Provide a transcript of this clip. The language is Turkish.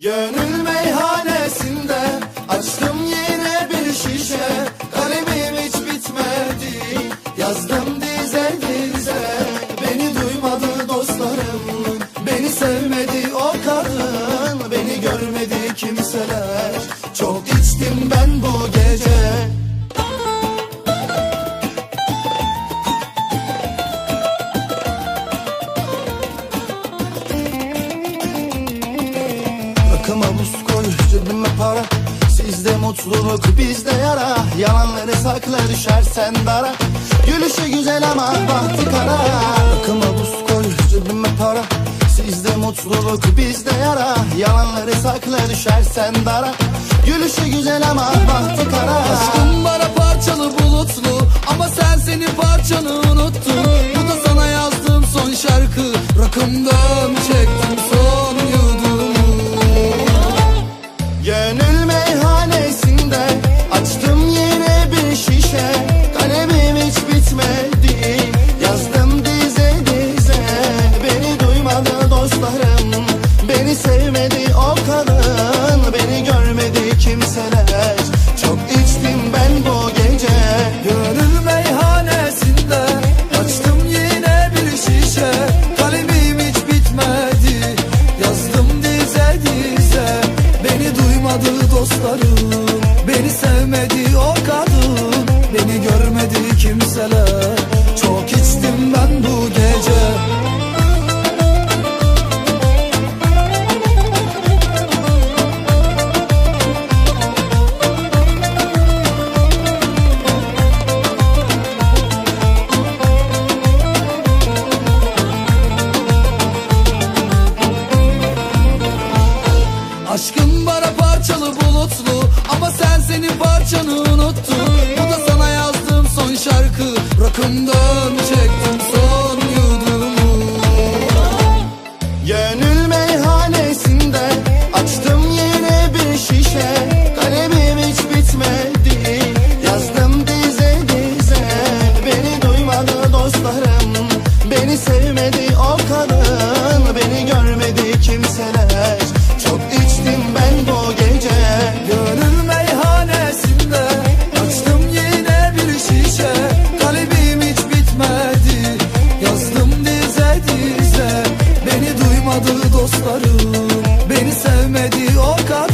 Gönül meyhanesinde açtım yine bir şişe. Kalemim hiç bitmedi yazdım dize dize. Beni duymadı dostlarım beni sevmedi o kadın. Beni görmedi kimseler Rakıma buz koy cebime para. Sizde mutluluk bizde yara. Yalanları sakla düşersen dara. Gülüşü güzel ama bahtı kara. Rakıma buz koy cebime para. Sizde mutluluk bizde yara. Yalanları sakla düşersen dara. Gülüşü güzel ama bahtı kara. Aşkım bana parçalı bulutlu Ama sen senin parçanı unuttun. Bu da sana yazdığım son şarkı Rakımdan Bana parçalı bulutlu. Ama sen senin parçanı unuttun. Bu da sana yazdığım son şarkı. Rakımdan çektim dostlarım. Beni sevmedi o kadar